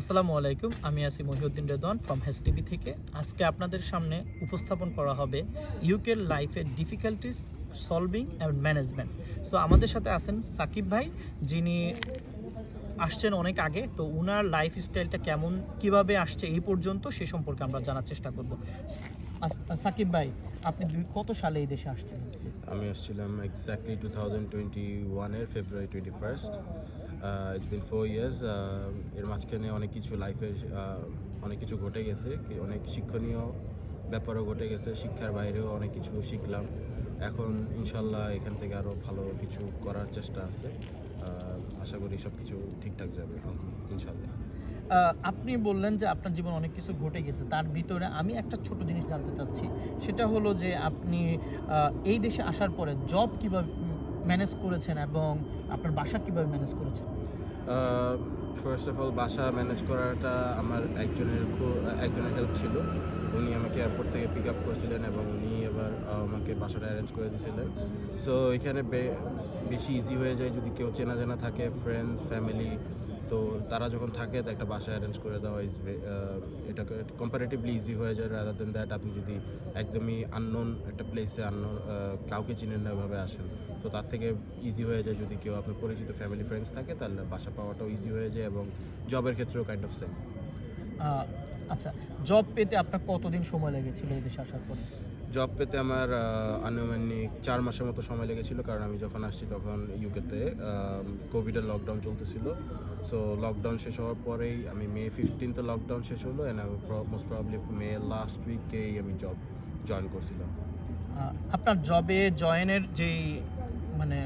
আসসালামু আলাইকুম, আমি আছি মহিউদ্দিন রেদওয়ান ফ্রম টিভি থেকে। আজকে আপনাদের সামনে উপস্থাপন করা হবে ইউকের লাইফের difficulties solving and management so আমাদের সাথে আছেন সাকিব ভাই, যিনি আসছেন অনেক আগে। তো উনার লাইফ স্টাইলটা কেমন, কীভাবে আসছে এই পর্যন্ত সে সম্পর্কে আমরা জানার চেষ্টা করব। সাকিব ভাই, আপনি কত সালে এই দেশে আসছেন আমি আসছিলাম এক্স্যাক্টলি টু থাউজেন্ড টোয়েন্টি ওয়ানের February twenty first it's been four years এর মাঝখানে অনেক কিছু লাইফে অনেক কিছু ঘটে গেছে অনেক শিক্ষণীয় ব্যাপারও ঘটে গেছে, শিক্ষার বাইরেও অনেক কিছু শিখলাম। এখন ইনশাল্লাহ এখান থেকে আরও ভালো কিছু করার চেষ্টা আছে আশা করি সব কিছু ঠিকঠাক যাবে ইনশাল্লাহ। আপনি বললেন যে আপনার জীবন অনেক কিছু ঘটে গেছে, তার ভিতরে আমি একটা ছোট জিনিস জানতে চাচ্ছি, সেটা হলো যে আপনি এই দেশে আসার পরে জব কীভাবে ম্যানেজ করেছেন এবং আপনার বাসা কীভাবে ম্যানেজ করেছেন? ফার্স্ট অফ অল বাসা ম্যানেজ করাটা আমার একজনের খুব একজনের হেল্প ছিল। উনি আমাকে এয়ারপোর্ট থেকে পিক আপ করেছিলেন এবং উনি এবার আমাকে বাসাটা অ্যারেঞ্জ করে দিয়েছিলেন। সো এখানে বেশি ইজি হয়ে যায় যদি কেউ চেনা জানা থাকে ফ্রেন্ডস ফ্যামিলি তো তারা যখন থাকে, তো একটা বাসা অ্যারেঞ্জ করে দেওয়া ইজ এটা কম্পারেটিভলি ইজি হয়ে যায় রাদার দেন দ্যাট আপনি যদি একদমই আননোন একটা প্লেসে আননোন কাউকে চিনেন না ওইভাবে আসেন। তো তার থেকে ইজি হয়ে যায় যদি কেউ আপনার পরিচিত ফ্যামিলি ফ্রেন্ডস থাকে, তাহলে বাসা পাওয়াটাও ইজি হয়ে যায় এবং জবের ক্ষেত্রেও কাইন্ড অফ সেম আচ্ছা জব পেতে আপনার কতদিন সময় লেগেছিল এই দেশে আসার পরে? জব পেতে আমার আনুমানিক চার মাসের মতো সময় লেগেছিল কারণ আমি যখন আসছি তখন ইউকেতে কোভিডের লকডাউন চলতেছিল। সো লকডাউন শেষ হওয়ার পরেই আমি মে ফিফটিনতে লকডাউন শেষ হলো and most probably May last উইকেই আমি জব জয়েন করছিলাম। আপনার জবে জয়েনের যেই মানে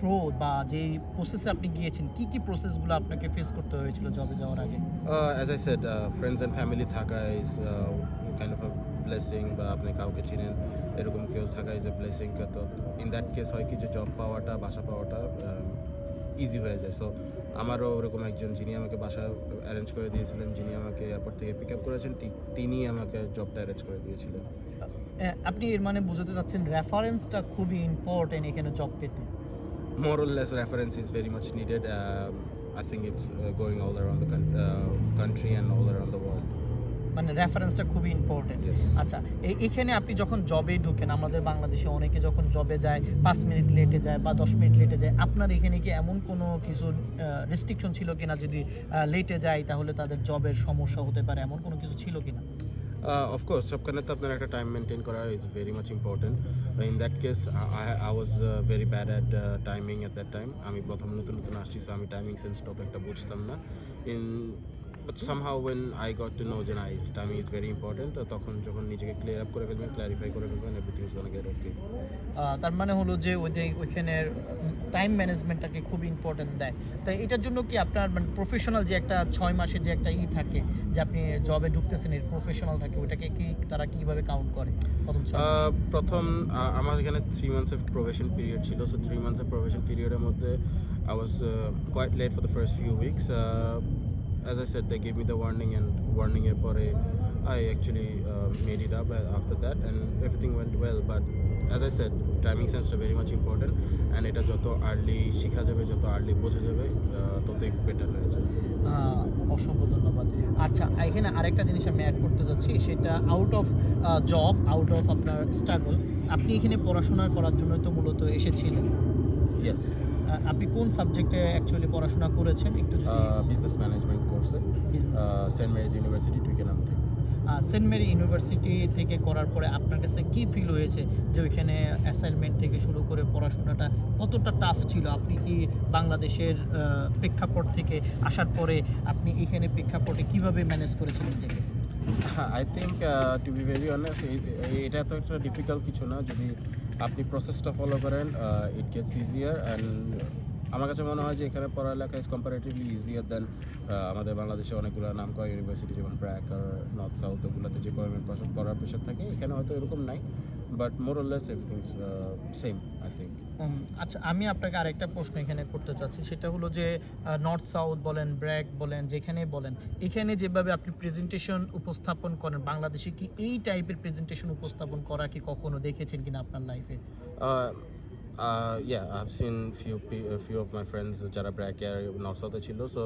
থ্রো বা যেই প্রসেসে আপনি গিয়েছেন কি কি প্রসেসগুলো আপনাকে ফেস করতে হয়েছিল জবে যাওয়ার আগে? As I said friends and family থাকা ইজ কাইন্ড অফ ব্লেসিং বা আপনি কাউকে চিনেন এরকম কেউ থাকা ইজ এ ব্লেসিং তো। ইন দ্যাট কেস হয় কি যে জব পাওয়াটা বাসা পাওয়াটা ইজি হয়ে যায়। সো আমারও ওরকম একজন যিনি আমাকে বাসা অ্যারেঞ্জ করে দিয়েছিলেন যিনি আমাকে এয়ারপোর্ট থেকে পিক আপ করেছেন তিনি আমাকে জবটা অ্যারেঞ্জ করে দিয়েছিলেন। আপনি এর মানে বোঝাতে চাচ্ছেন রেফারেন্সটা খুবই ইম্পর্টেন্ট এখানে জব পেতে। More or less reference is very much needed. Um, I think it's uh, going all around the coun- uh, country and all around the world. মানে রেফারেন্সটা খুবই ইম্পর্টেন্ট. আচ্ছা এখানে আপনি যখন জবে ঢুকেন আমাদের বাংলাদেশে অনেকে যখন জবে যায় পাঁচ মিনিট লেটে যায় বা দশ মিনিট লেটে যায় আপনার এখানে কি এমন কোনো কিছু রেস্ট্রিকশন ছিল কিনা যদি লেটে যায় তাহলে তাদের জবের সমস্যা হতে পারে এমন কোনো কিছু ছিল কিনা Uh, of course, সবখানে তো আপনার একটা টাইম মেনটেন করা is very much important in that case I was very bad at timing at that time আমি প্রথম নতুন নতুন আসছি সো আমি টাইমিং সেন্স টপ একটা বুঝতাম না। In but somehow when I got to know যে না টাইমিং ইজ ভেরি ইম্পর্টেন্ট তো তখন যখন নিজেকে ক্লিয়ার আপ করে ফেলবেন ক্ল্যারিফাই করে ফেলবেন everything is gonna get okay তার মানে হলো যে ওই যে ওইখানের টাইম ম্যানেজমেন্টটাকে খুব ইম্পর্টেন্ট দেয়। তাই এটার জন্য কি আপনার মানে প্রফেশনাল যে একটা ছয় মাসের যে একটা ই থাকে যে আপনি জবে ঢুকতেছেন এর প্রফেশনাল থাকে ওটাকে কি তারা কীভাবে কাউন্ট করে? প্রথম আমার এখানে থ্রি মান্থসের প্রোভেশন পিরিয়ড ছিল। সো থ্রি মান্থসের প্রোভেশন পিরিয়ডের মধ্যে I was quite late for the first few weeks as I said they give me the warning and ওয়ার্নিংয়ের পরে I actually made it up after that and everything went well but as I said timing সেন্সটা very much important and এটা যত early শেখা যাবে যত early বোঝা যাবে ততই better হয়ে যাবে। অসংখ্য ধন্যবাদ। আচ্ছা এখানে আরেকটা জিনিস আমি অ্যাড করতে যাচ্ছি সেটা out of job out of আপনার স্ট্রাগল আপনি এখানে পড়াশোনা করার জন্য তো মূলত এসেছিলেন। ইয়েস আপনি কোন সাবজেক্টে অ্যাকচুয়ালি পড়াশোনা করেছেন? একটু যদি বিজনেস ম্যানেজমেন্ট কোর্সে সেন্ট মেরিজ ইউনিভার্সিটি টুইকেনাম থেকে। আহ, সেন্ট মেরি ইউনিভার্সিটি থেকে করার পরে আপনার কাছে কি ফিল হয়েছে যে ওইখানে অ্যাসাইনমেন্ট থেকে শুরু করে পড়াশোনাটা কতটা টাফ ছিল? আপনি কি বাংলাদেশের প্রেক্ষাপট থেকে আসার পরে আপনি এখানে প্রেক্ষাপটে কীভাবে ম্যানেজ করেছেন নিজেকে? I think to be very honest এটা তো একটা ডিফিকাল্ট কিছু না। যদি আপনি প্রসেসটা ফলো করেন ইট গেটস ইজিয়ার অ্যান্ড আমার কাছে মনে হয় যে এখানে পড়ালেখা ইজ কম্পারেটিভলি ইজিয়ার দেন আমাদের বাংলাদেশে অনেকগুলো নাম করা ইউনিভার্সিটি যেমন ব্র্যাক আর নর্থ সাউথ ওগুলোতে যে পরিমাণ পড়ার প্রেশার থাকে, এখানে হয়তো এরকম নাই but more less everything same I think আচ্ছা আমি আপনাকে আরেকটা প্রশ্ন এখানে করতে চাচ্ছি। সেটা হলো যে নর্থ সাউথ বলেন ব্র্যাক বলেন যেখানে বলেন এখানে যেভাবে আপনি প্রেজেন্টেশন উপস্থাপন করেন বাংলাদেশে কি এই টাইপের প্রেজেন্টেশন উপস্থাপন করা কি কখনো দেখেছেন কিনা আপনার লাইফে Uh, uh, yeah, I've seen few a few of my friends যারা ব্র্যাক এর নর্থ সাউথে ছিল so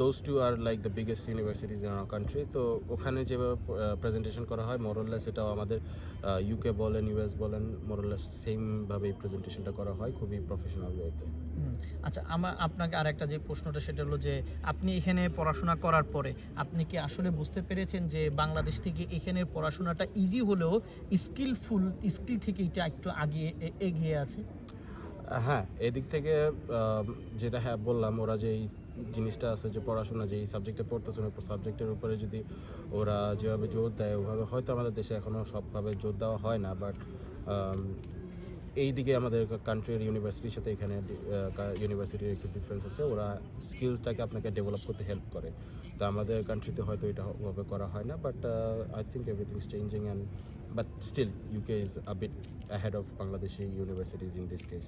those two are like the biggest universities in our country তো ওখানে যেভাবে প্রেজেন্টেশন করা হয় মোরল্লাস এটাও আমাদের ইউকে বলেন ইউএস বলেন মোরল্লাস সেমভাবে প্রেজেন্টেশনটা করা হয়, খুবই প্রফেশনাল ওয়েতে আচ্ছা আমার আপনাকে আর একটা যে প্রশ্নটা, সেটা হলো যে, আপনি এখানে পড়াশোনা করার পরে, আপনি কি আসলে বুঝতে পেরেছেন যে, বাংলাদেশ থেকে এখানে পড়াশোনাটা ইজি হলেও স্কিলফুল স্কিল থেকে এটা একটু আগে এগিয়ে আছে? হ্যাঁ। এদিক থেকে যেটা হ্যাঁ বললাম, ওরা যে এই জিনিসটা আছে, যে পড়াশোনা যে এই সাবজেক্টে পড়তেছে, ওই সাবজেক্টের উপরে যদি ওরা যেভাবে জোর দেয়, ওভাবে হয়তো আমাদের দেশে এখনও সবভাবে জোর দেওয়া হয় না বাট এই দিকে আমাদের কান্ট্রির ইউনিভার্সিটির সাথে এখানে ইউনিভার্সিটির একটু ডিফারেন্স আছে। ওরা স্কিলটাকে আপনাকে ডেভেলপ করতে হেল্প করে। তো আমাদের কান্ট্রিতে হয়তো এটা ওভাবে করা হয় না but I think everything is changing and but still UK is a bit ahead of Bangladeshi universities in this case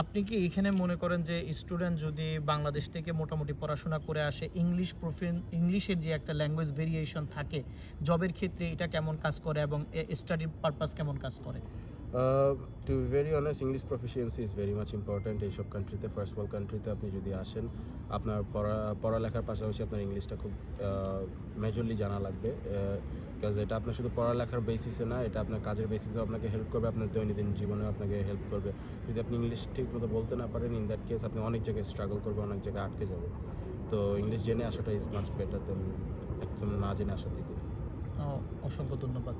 আপনি কি এখানে মনে করেন যে স্টুডেন্ট যদি বাংলাদেশ থেকে মোটামুটি পড়াশোনা করে আসে ইংলিশ প্রফেন ইংলিশের যে একটা ল্যাঙ্গুয়েজ ভেরিয়েশন থাকে জবের ক্ষেত্রে এটা কেমন কাজ করে এবং স্টাডির পারপাস কেমন কাজ করে? To very honest English proficiency is very much important এইসব কান্ট্রিতে ফার্স্ট ওয়ার্ল্ড কান্ট্রিতে আপনি যদি আসেন, আপনার পড়া, পড়ালেখার পাশাপাশি আপনার ইংলিশটা খুব মেজরলি জানা লাগবে। বিকজ এটা আপনার শুধু পড়ালেখার বেসিসে না, এটা আপনার কাজের বেসিসেও আপনাকে হেল্প করবে, আপনার দৈনন্দিন জীবনেও আপনাকে হেল্প করবে। যদি আপনি ইংলিশ ঠিক মতো বলতে না পারেন ইন দ্যাট কেস আপনি অনেক জায়গায় স্ট্রাগল করবে অনেক জায়গায় আটকে যাবে তো ইংলিশ জেনে আসাটা ইজ মাচ বেটার দেন একদম না জেনে আসা থেকে। অসংখ্য ধন্যবাদ।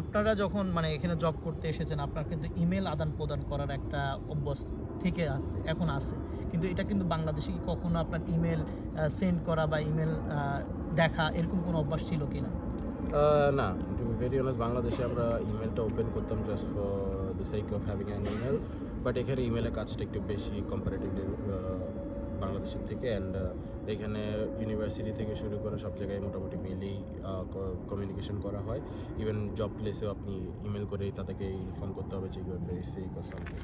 আপনারা যখন মানে এখানে জব করতে এসেছেন, আপনার কিন্তু ইমেল আদান প্রদান করার একটা অভ্যাস থেকে আছে, এখন আছে। কিন্তু এটা কিন্তু বাংলাদেশে কি কখনো আপনার ইমেল সেন্ড করা বা ইমেল দেখা এরকম কোনো অভ্যাস ছিল কি না না। টু বি ভেরি অনেস্ট বাংলাদেশে আমরা ইমেলটা ওপেন করতাম just for the sake of having an email but এখানে ইমেলের কাজটা একটু বেশি কম্পারেটিভলি বাংলাদেশের থেকে অ্যান্ড এখানে ইউনিভার্সিটি থেকে শুরু করে সব জায়গায় মোটামুটি মেলেই কমিউনিকেশন করা হয়। ইভেন জব প্লেসেও আপনি ইমেল করেই তাদেরকে ইনফর্ম করতে হবে যে ইউ আর ভেরি সামথিং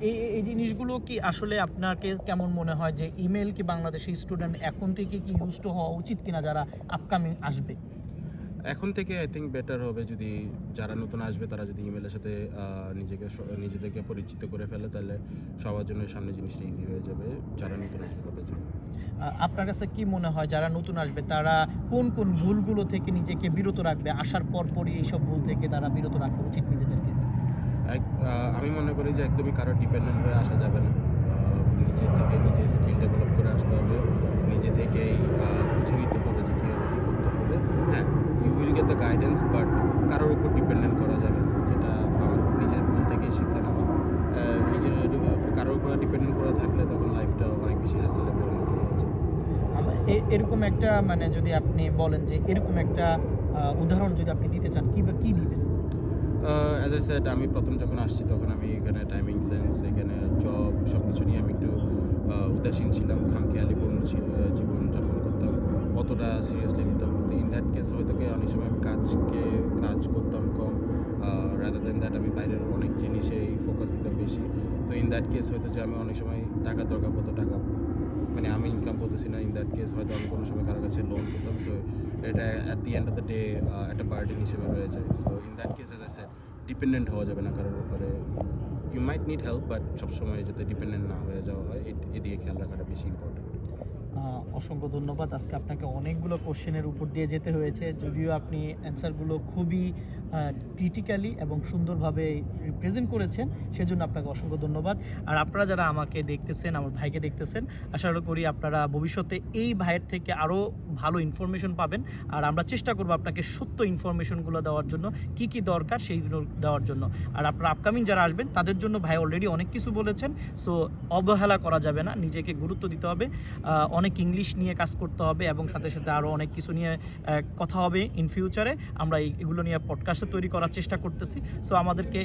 এই- এই জিনিসগুলো কি আসলে আপনাকে কেমন মনে হয় যে ইমেল কি বাংলাদেশি স্টুডেন্ট এখন থেকে কি ইউজ টু হওয়া উচিত কিনা যারা আপকামিং আসবে? এখন থেকে আই থিঙ্ক বেটার হবে যদি যারা নতুন আসবে তারা যদি ইমেলের সাথে নিজেকে নিজেদেরকে পরিচিত করে ফেলে তাহলে সবার জন্য সামনে জিনিসটা ইজি হয়ে যাবে যারা নতুন আসবে তাদের জন্য। আপনার কাছে কি মনে হয় যারা নতুন আসবে তারা কোন কোন ভুলগুলো থেকে নিজেকে বিরত রাখবে? আসার পর পরই এইসব ভুল থেকে তারা বিরত রাখা উচিত নিজেদেরকে? আমি মনে করি যে একদমই কারও ডিপেন্ডেন্ট হয়ে আসা যাবে না। নিজের থেকে নিজের স্কিল ডেভেলপ করে আসতে হবে নিজে থেকেই বুঝে নিতে হবে যে কীভাবে কী করতে হবে। হ্যাঁ you will get the guidance but কারোর উপর ডিপেন্ডেন্ট করা যাবে না। যেটা আমার নিজের ভুল থেকে শিক্ষা নেওয়া। নিজের কারোর উপর ডিপেন্ডেন্ট করা থাকলে তখন লাইফটা অনেক বেশি হ্যাসেলে পরিণত হয়ে যায়। এ- এরকম একটা মানে যদি আপনি বলেন যে এরকম একটা উদাহরণ যদি আপনি দিতে চান কি বা- কি দিবেন? অ্যাজ আই সেড আমি প্রথম যখন আসছি তখন আমি এখানে টাইমিং সেন্স এখানে জব সব কিছু নিয়ে আমি একটু উদাসীন ছিলাম খামখেয়ালিপূর্ণ ছিল জীবনযাপন করতাম অতটা সিরিয়াসলি নিতাম ইন দ্যাট কেস হয়তো অনেক সময় আমি কাজকে, কাজ করতাম কম রাদার দেন দ্যাট আমি বাইরের অনেক জিনিসেই ফোকাস দিতাম বেশি। তো ইন দ্যাট কেস হয়তো যে আমি অনেক সময় টাকা দরকার পড়তো, টাকা মানে আমি ইনকাম করতেছি না ইন দ্যাট কেস হয়তো আমি কোনো সময় কারও কাছে লোন করতাম। সো এটা at the end of the day একটা বার্ডেন হিসেবে হয়ে যায়। So in that case as a dependent হওয়া যাবে না কারোর উপরে। You might need help but সবসময় যাতে ডিপেন্ডেন্ট না হয়ে যাওয়া হয় এদিকে খেয়াল রাখাটা বেশি ইম্পর্টেন্ট অসংখ্য ধন্যবাদ। আজকে আপনাকে অনেকগুলো কোশ্চেনের উপর দিয়ে যেতে হয়েছে। যদিও আপনি অ্যান্সারগুলো খুবই ক্রিটিক্যালি এবং সুন্দরভাবে রিপ্রেজেন্ট করেছেন, সেজন্য আপনাকে অসংখ্য ধন্যবাদ। আর আপনারা যারা আমাকে দেখতেছেন, আমার ভাইকে দেখতেছেন, আশা করি আপনারা ভবিষ্যতে এই ভাইয়ের থেকে আরও ভালো ইনফরমেশন পাবেন। আর আমরা চেষ্টা করব আপনাকে সত্য ইনফরমেশনগুলো দেওয়ার জন্য, কি কি দরকার সেইগুলো দেওয়ার জন্য। আর আপনারা আপকামিং যারা আসবেন, তাদের জন্য ভাই অলরেডি অনেক কিছু বলেছেন। সো অবহেলা করা যাবে না, নিজেকে গুরুত্ব দিতে হবে। অনেক ইংলিশ নিয়ে কাজ করতে হবে এবং সাথে সাথে আরও অনেক কিছু নিয়ে কথা হবে ইন ফিউচারে আমরা এগুলো নিয়ে পডকাস্টে তৈরি করার চেষ্টা করতেছি। সো আমাদেরকে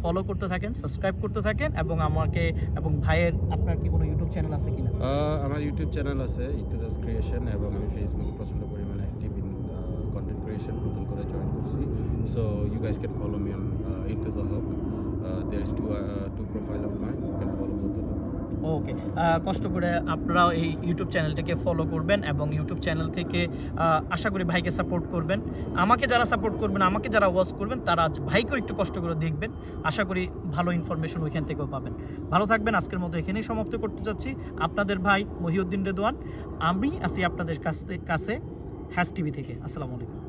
ফলো করতে থাকেন সাবস্ক্রাইব করতে থাকেন এবং আমাকে এবং ভাইয়ের, আপনার কি কোনো ইউটিউব চ্যানেল আছে কিনা? আমার ইউটিউব চ্যানেল আছে ইকতেজাস ক্রিয়েশন এবং আমি ফেসবুকে প্রচণ্ড পরিমাণে অ্যাক্টিভ ইন কন্টেন্ট ক্রিয়েশন নতুন করে জয়েন করছি। So you guys can follow me on Iqteza Haque. There is two two profile of my you can follow both okay কষ্ট করে আপনারা এই ইউটিউব চ্যানেলটাকে ফলো করবেন এবং ইউটিউব চ্যানেল থেকে আশা করি ভাইকে সাপোর্ট করবেন। আমাকে যারা সাপোর্ট করবেন, আমাকে যারা ওয়াচ করবেন, তারা আজ ভাইকেও একটু কষ্ট করে দেখবেন। আশা করি ভালো ইনফরমেশন ওইখান থেকেও পাবেন। ভালো থাকবেন, আজকের মতো এখানেই সমাপ্ত করতে চাচ্ছি আপনাদের ভাই মহিউদ্দিন রেদোয়ান আমি আসি আপনাদের কাছে কাছে হ্যাশ টিভি থেকে। আসসালামু আলাইকুম।